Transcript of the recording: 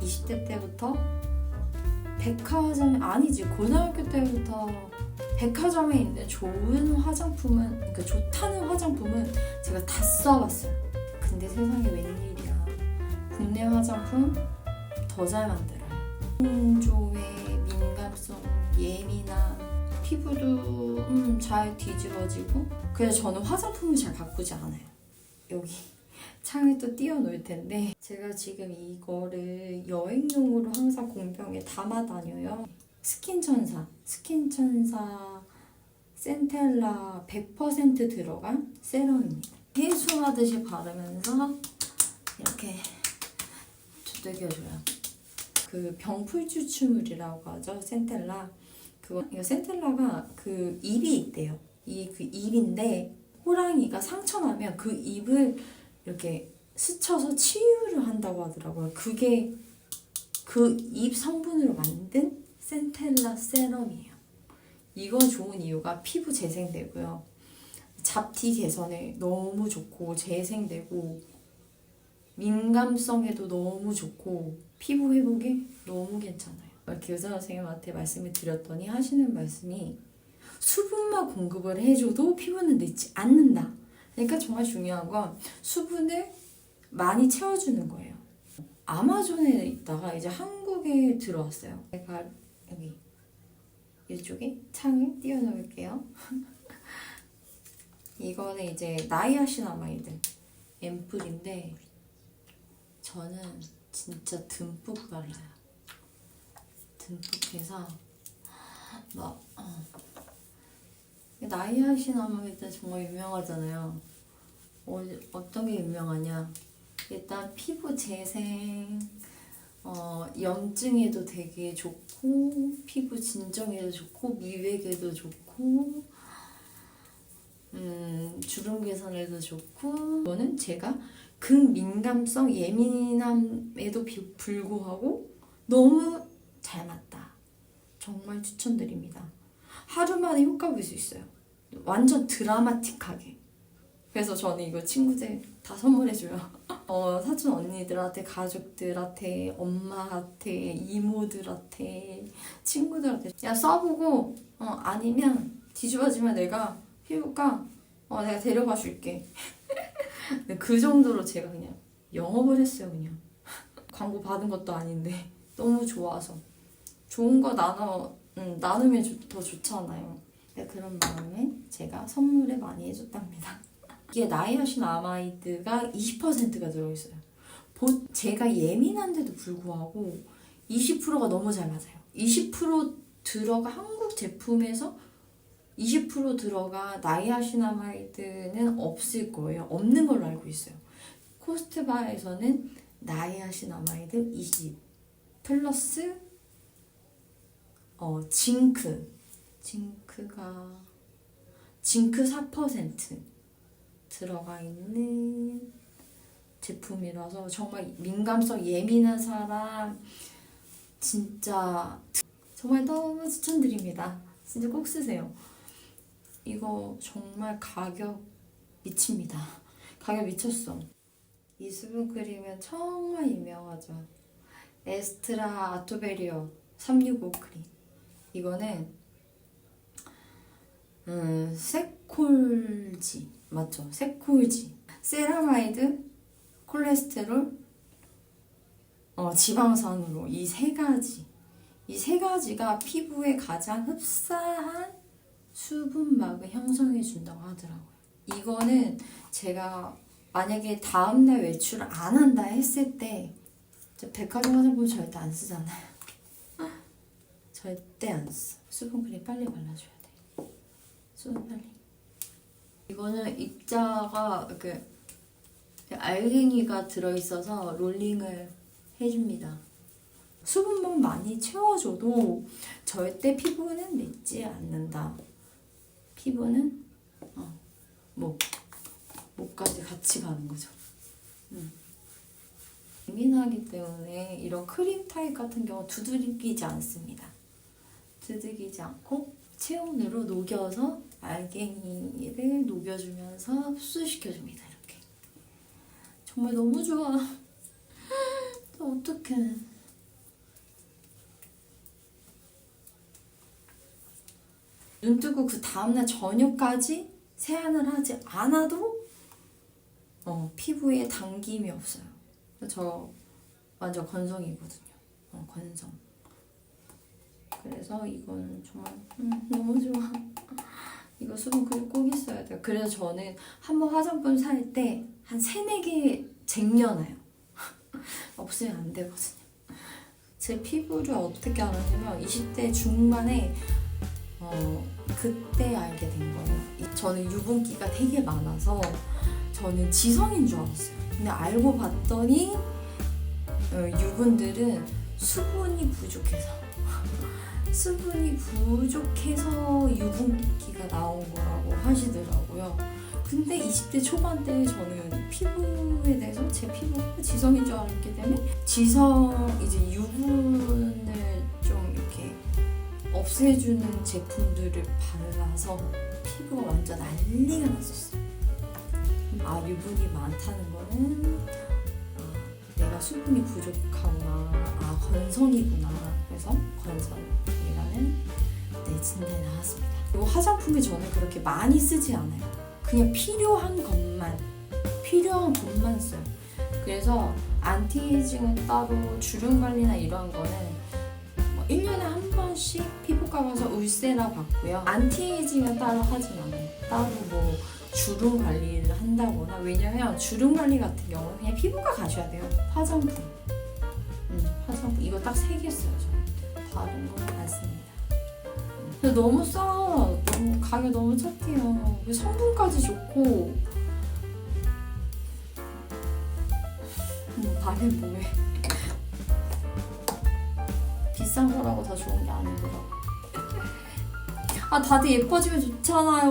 20대 때부터 백화점 아니지 고등학교 때부터 백화점에 있는 좋은 화장품은 그러니까 좋다는 화장품은 제가 다 써봤어요. 근데 세상에 웬일이야. 국내 화장품 더 잘 만들어요. 건조에 민감성, 예민한 피부도 음, 잘 뒤집어지고 그래서 저는 화장품을 잘 바꾸지 않아요. 여기 창을 또 띄워놓을 텐데 제가 지금 이거를 여행용으로 항상 공병에 담아 다녀요. 스킨천사, 스킨천사 센텔라 100% 들어간 세럼입니다. 해수하듯이 바르면서 이렇게 두들겨줘요. 그 병풀 추출물이라고 하죠. 센텔라. 그거 이거 센텔라가 그 잎이 있대요. 이 그 잎인데 호랑이가 상처 나면 그 잎을 이렇게 스쳐서 치유를 한다고 하더라고요. 그게 그 잎 성분으로 만든 센텔라 세럼이에요. 이건 좋은 이유가 피부 재생되고요. 잡티 개선에 너무 좋고 재생되고 민감성에도 너무 좋고 피부 회복에 너무 괜찮아요. 이렇게 의사 선생님한테 말씀을 드렸더니 하시는 말씀이 수분만 공급을 해줘도 피부는 늙지 않는다. 그러니까 정말 중요한 건 수분을 많이 채워주는 거예요. 아마존에 있다가 이제 한국에 들어왔어요. 제가 여기 이쪽에 창을 띄워놓을게요. 이거는 이제 나이아시나마이드 앰플인데 저는 진짜 듬뿍 발라요. 듬뿍 해서 막 어. 나이아시나마이드 정말 유명하잖아요. 어, 어떤 게 유명하냐? 일단 피부 재생, 어, 염증에도 되게 좋고, 피부 진정에도 좋고, 미백에도 좋고, 음, 주름 개선에도 좋고, 이거는 제가 극민감성 예민함에도 비- 불구하고 너무 잘 맞다. 정말 추천드립니다. 하루 만에 효과 볼 수 있어요. 완전 드라마틱하게. 그래서 저는 이거 친구들 다 선물해줘요. 어, 사촌 언니들한테, 가족들한테, 엄마한테, 이모들한테, 친구들한테. 야, 써보고, 어, 아니면 뒤집어지면 내가 피부과, 어, 내가 데려가 줄게. 그 정도로 제가 그냥 영업을 했어요, 그냥. 광고 받은 것도 아닌데. 너무 좋아서. 좋은 거 나눠, 음, 좋- 더 좋잖아요. 네, 그런 마음에 제가 선물을 많이 해줬답니다. 이게 나이아신 아마이드가 20%가 들어있어요. 보, 제가 예민한데도 불구하고 20%가 너무 잘 맞아요. 20% 들어가 한국 제품에서 20% 들어가 나이아시나마이드는 없을 거예요. 없는 걸로 알고 있어요. 코스트바에서는 나이아시나마이드 20 플러스 어 징크 징크가 징크 4% 들어가 있는 제품이라서 정말 민감성 예민한 사람 진짜 정말 너무 추천드립니다. 진짜 꼭 쓰세요. 이거 정말 가격 미칩니다. 가격 미쳤어. 이 수분 크림은 정말 유명하죠. 에스트라 아토베리어 365 크림. 이거는 음, 세콜지 맞죠? 세콜지 세라마이드 콜레스테롤 어, 지방산으로 이 세 가지 이 세 가지가 피부에 가장 흡사한 수분막을 형성해 준다고 하더라고요. 이거는 제가 만약에 다음날 외출을 안 한다 했을 때저 백화점 화장품 절대 안 쓰잖아요. 절대 안 써. 수분크림 빨리 발라줘야 돼. 수분 빨리. 이거는 입자가 그 알갱이가 들어있어서 롤링을 해줍니다. 수분만 많이 채워줘도 절대 피부는 맺지 않는다. 피부는 어, 목, 목까지 같이 가는 거죠. 음. 예민하기 때문에 이런 크림 타입 같은 경우 두들기지 않습니다. 두들기지 않고 체온으로 녹여서 알갱이를 녹여주면서 흡수시켜줍니다. 이렇게. 정말 너무 좋아. 또 어떡해. 눈 뜨고 그 다음날 저녁까지 세안을 하지 않아도 어, 피부에 당김이 없어요. 저 완전 건성이거든요. 어, 건성. 그래서 이건 정말 음, 너무 좋아. 수분 크림 꼭 있어야 돼요. 그래서 저는 한 번 화장품 살 때 한 세네 개 쟁여놔요. 없으면 안 되거든요. 제 피부를 어떻게 알았냐면 20대 중반에 어, 그때 알게 된 거예요. 이- 저는 유분기가 되게 많아서 저는 지성인 줄 알았어요. 근데 알고 봤더니 어, 유분들은 수분이 부족해서 수분이 부족해서 유분기가 나온 거라고 하시더라고요. 근데 20대 초반 때 저는 피부에 대해서 제 피부가 지성인 줄 알았기 때문에 지성 이제 유분을 좀 이렇게 없애주는 제품들을 발라서 피부가 완전 난리가 났었어요. 아 유분이 많다는 거는 아, 내가 수분이 부족하구나, 아 건성이구나. 그래서 건성이라는 네 진단이 나왔습니다. 이 화장품을 저는 그렇게 많이 쓰지 않아요. 그냥 필요한 것만 필요한 것만 써요. 그래서 안티에이징은 따로 주름 관리나 이런 거는 뭐 1년에 한 번씩 피부과 가서 울세라 받고요. 안티에이징은 따로 하진 않아요. 따로 뭐 주름 관리를 한다거나 왜냐면 주름 관리 같은 경우는 그냥 피부과 가셔야 돼요. 화장품. 음, 화장품 이거 딱 세 개 써요. 저는. 다른 거는 안 씁니다. 근데 너무 싸. 너무 가격 너무 착해요. 성분까지 좋고. 음, 발에 뭐해? 비싼 거라고 다 좋은 게 아니더라고. 아 다들 예뻐지면 좋잖아요.